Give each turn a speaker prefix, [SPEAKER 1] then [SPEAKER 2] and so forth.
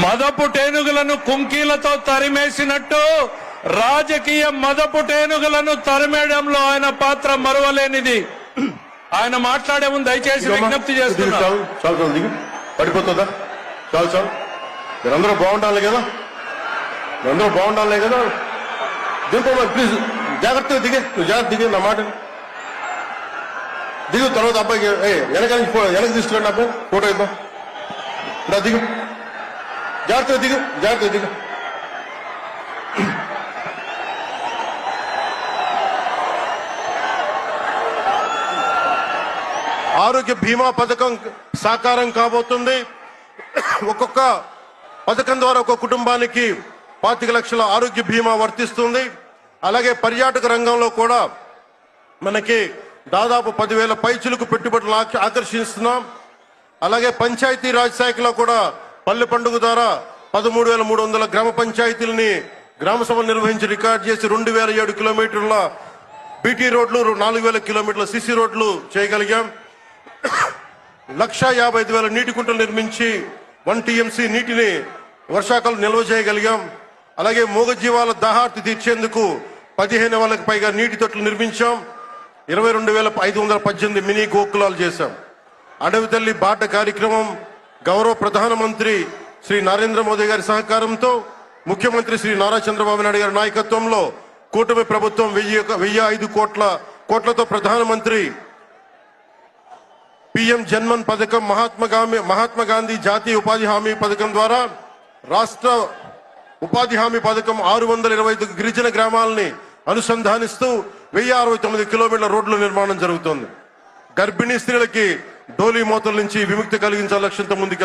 [SPEAKER 1] మదపు టేనుగులను కుంకీలతో తరిమేసినట్టు రాజకీయ మదపు టేనుగులను తరిమేయడంలో ఆయన పాత్ర మరువలేనిది. ఆయన మాట్లాడే ముందు దయచేసి విజ్ఞప్తి చేస్తున్నా.
[SPEAKER 2] చాలు చాలు దిగు. పడిపోతుందా? చాలు చాలు. మీరందరూ బాగుండాలి కదా? మీరందరూ బాగుండాలి కదా? దింపమ్మా ప్లీజ్ జాగ్రత్తగా దిగే నువ్వు జాగ్రత్త దిగే నా మాట. దిగు తర్వాత అబ్బాయికి ఏ వెనక వెనక తీసుకురండి అబ్బాయి. ఫోటో ఇద్దాం దిగు. జాగ్రత్త దిగు జాగ్రత్త దిగు. ఆరోగ్య బీమా పథకం సాకారం కాబోతుంది. ఒక్కొక్క పథకం ద్వారా ఒక కుటుంబానికి పాతిక లక్షల ఆరోగ్య బీమా వర్తిస్తుంది. అలాగే పర్యాటక రంగంలో కూడా మనకి దాదాపు పదివేల పైచులకు పెట్టుబడులు ఆకర్షిస్తున్నాం. అలాగే పంచాయతీ రాజ్ శాఖలో కూడా పల్లె పండుగ ద్వారా పదమూడు వేల మూడు వందల గ్రామ పంచాయతీలని గ్రామ సభలు నిర్వహించి రికార్డ్ చేసి రెండు వేల ఏడు కిలోమీటర్ల బీటీ రోడ్లు నాలుగు వేల కిలోమీటర్ల సిసి రోడ్లు చేయగలిగాం. లక్ష యాభై ఐదు వేల నీటి కుంటలు నిర్మించి వన్ టీఎంసీ నీటిని వర్షాకాలం నిల్వ చేయగలిగాం. అలాగే మూగజీవాల దాహార్తి తీర్చేందుకు పదిహేను వేలకు పైగా నీటి తొట్లు నిర్మించాం. ఇరవై రెండు వేల ఐదు వందల పద్దెనిమిది మినీ గోకులాలు చేశాం. అడవి తల్లి బాట కార్యక్రమం గౌరవ ప్రధానమంత్రి శ్రీ నరేంద్ర మోదీ గారి సహకారంతో ముఖ్యమంత్రి శ్రీ నారా చంద్రబాబు నాయుడు గారి నాయకత్వంలో కూటమి ప్రభుత్వం వెయ్యి వెయ్యి ఐదు కోట్ల కోట్లతో ప్రధానమంత్రి పిఎం జన్మన్ పథకం మహాత్మా గాంధీ మహాత్మా గాంధీ జాతీయ ఉపాధి హామీ పథకం ద్వారా రాష్ట్ర ఉపాధి హామీ పథకం ఆరు వందల ఇరవై ఐదు గిరిజన గ్రామాలని అనుసంధానిస్తూ వెయ్యి అరవై తొమ్మిది కిలోమీటర్ల రోడ్ల నిర్మాణం జరుగుతోంది. గర్భిణీ స్త్రీలకి డోలీ మోతల నుంచి విముక్తి కలిగించాల లక్ష్యంతో ముందుకెళ్తాం